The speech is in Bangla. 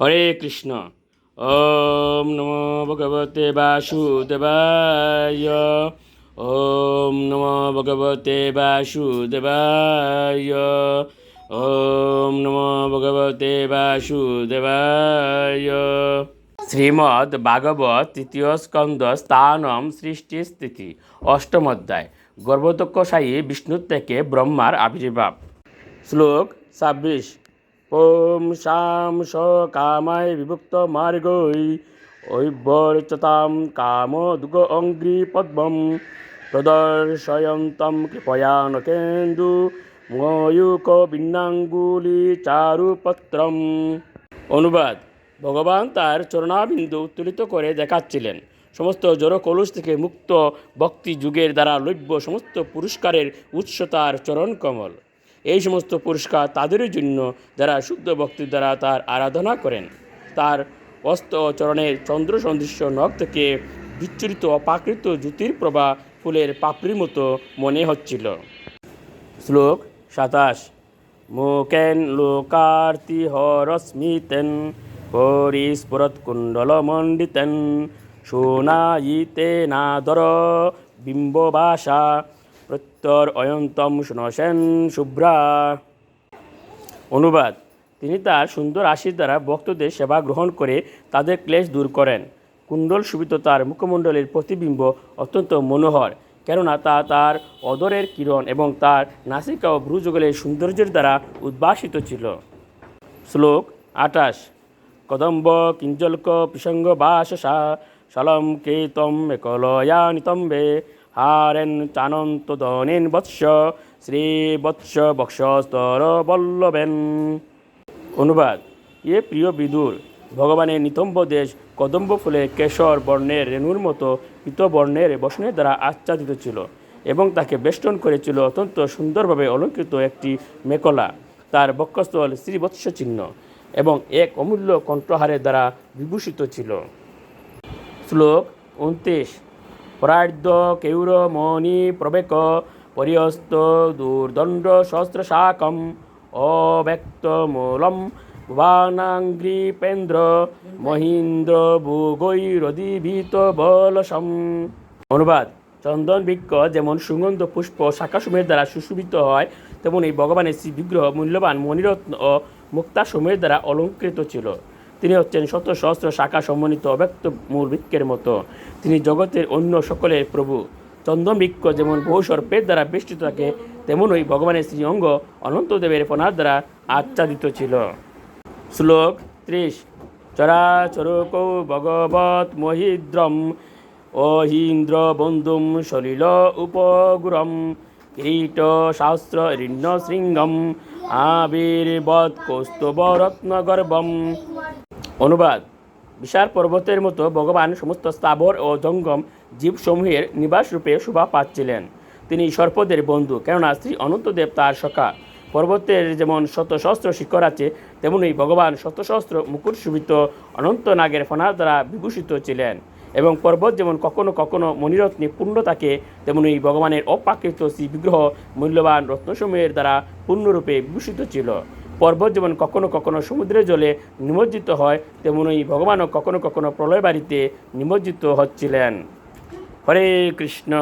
হরে কৃষ্ণ। ওম নমো ভগবতে বাসুদেবায়। ওম নমো ভগবতে বাসুদেবায়। ওম নমো ভগবতে বাসুদেবায়। শ্রীমদ্ ভাগবত তৃতীয় স্কন্দ স্থানম সৃষ্টি স্থিতি, অষ্টম অধ্যায়। গর্ভদক্ষসায়ী বিষ্ণুর থেকে ব্রহ্মার আবির্ভাব। শ্লোক ছাব্বিশ। ওম শাম স কামায় বিভক্ত মার্গৈ ঐবর্চতাম কাম দুগ অঙ্গ্রি পদ্মম প্রদর্শয়ন্তম কৃপয়ানকেন্দু ময়ূক বিন্যাঙ্গুলি চারুপত্রম। অনুবাদ, ভগবান তার চরণাবিন্দু উত্তোলিত করে দেখাচ্ছিলেন। সমস্ত জড় কলুষ থেকে মুক্ত ভক্তি যুগের দ্বারা লভ্য সমস্ত পুরস্কারের উৎস তার চরণ কমল এই সমস্ত পুরস্কার তাদেরই জন্য যারা শুদ্ধ ভক্তির দ্বারা তার আরাধনা করেন। তার অস্ত চরণের চন্দ্র সদৃশ্য নখ থেকে বিচ্ছুরিত অপাকৃত জ্যোতির প্রভা ফুলের পাপড়ির মতো মনে হচ্ছিল। শ্লোক সাতাশ। মুখেন লোকার্তি হরস্মিতেন পরিস্ফুরত কুণ্ডলমণ্ডিতেন সোনায়িতে নাদর বিম্ববাসা প্রত্যর অয়ন্তম শুনসেন শুভ্রা। অনুবাদ, তিনি তার সুন্দর আশির দ্বারা ভক্তদের সেবা গ্রহণ করে তাদের ক্লেশ দূর করেন। কুণ্ডল সুবিত তার মুখমণ্ডলের প্রতিবিম্ব অত্যন্ত মনোহর, কেননা তা তার অদরের কিরণ এবং তার নাসিকা ও ভ্রুযুগলের সৌন্দর্যের দ্বারা উদ্ভাসিত ছিল। শ্লোক আটাশ কদম্ব কিঞ্জল্ক পিসঙ্গ বাসসা, সলম কেতম একলয়া নিতম্বে হারেন চানন্ত দনেন বৎস, শ্রী বৎস বক্ষস্তর বল্লবেন অনুবাদ, এ প্রিয় বিদুর, ভগবানের নিতম্ব দেশ কদম্ব ফুলে কেশর বর্ণের রেণুর মতো বর্ণের বসনের দ্বারা আচ্ছাদিত ছিল এবং তাকে বেষ্টন করেছিল অত্যন্ত সুন্দরভাবে অলঙ্কৃত একটি মেকলা। তার বক্ষস্থল শ্রীবৎস চিহ্ন এবং এক অমূল্য কণ্ঠহারের দ্বারা বিভূষিত ছিল। শ্লোক, উনত্রিশ পরার্ধ কেউর মণি প্রবেক, পরিহস্ত দুর্দণ্ড সহস্রশাকম অব্যক্ত মূলম। ভুবানাঙ্গ্রিপেন্দ্র মহীন্দ্র ভূগৈরদীভীত বলসম। অনুবাদ, চন্দন বৃক্ষ যেমন সুগন্ধ পুষ্প শাখাসমূহের দ্বারা সুশোভিত হয়, তেমন এই ভগবানের শ্রী বিগ্রহ মূল্যবান মণিরত্ন ও মুক্তাসমূহের দ্বারা অলঙ্কৃত ছিল। তিনি হচ্ছেন শত সহস্র শাখা সমন্বিত অব্যক্ত মূল বৃক্ষের মতো। তিনি জগতের অন্য সকলের প্রভু। চন্দন বৃক্ষ যেমন বহু সর্পের দ্বারা বেষ্টিত থাকে, তেমনই ভগবানের শ্রী অঙ্গ অনন্তদেবের ফনার দ্বারা আচ্ছাদিত ছিল। শ্লোক ত্রিশ, চরাচরক ভগবত মহিদ্রম, অহীন্দ্র বন্ধুম সলিল উপগুরম কিরীট শাস্ত্র ঋণ্য শৃঙ্গম, আবির্বৎ কৌস্তব রত্নগর্ভম অনুবাদ। বিশাল পর্বতের মতো ভগবান সমস্ত স্থাবর ও জঙ্গম জীবসমূহের নিবাসরূপে শোভা পাচ্ছিলেন। তিনি সর্পদের বন্ধু, কেননা শ্রী অনন্তদেব তার সখা। পর্বতের যেমন শত সহস্র শিখর আছে তেমনই ভগবান শত সহস্র মুকুট শোভিত অনন্ত নাগের দ্বারা বিভূষিত ছিলেন এবং পর্বত যেমন কখনো কখনো মণিরত্নে পূর্ণ থাকে, তেমনি ভগবানের অপ্রাকৃত শ্রী বিগ্রহ মূল্যবান রত্নসমূহের দ্বারা পূর্ণরূপে বিভূষিত ছিল। পর্বত যেমন কখনো কখনো সমুদ্রের জলে নিমজ্জিত হয়, তেমনই ভগবানও কখনো কখনো প্রলয় বাড়িতে নিমজ্জিত হচ্ছিলেন। হরে কৃষ্ণ।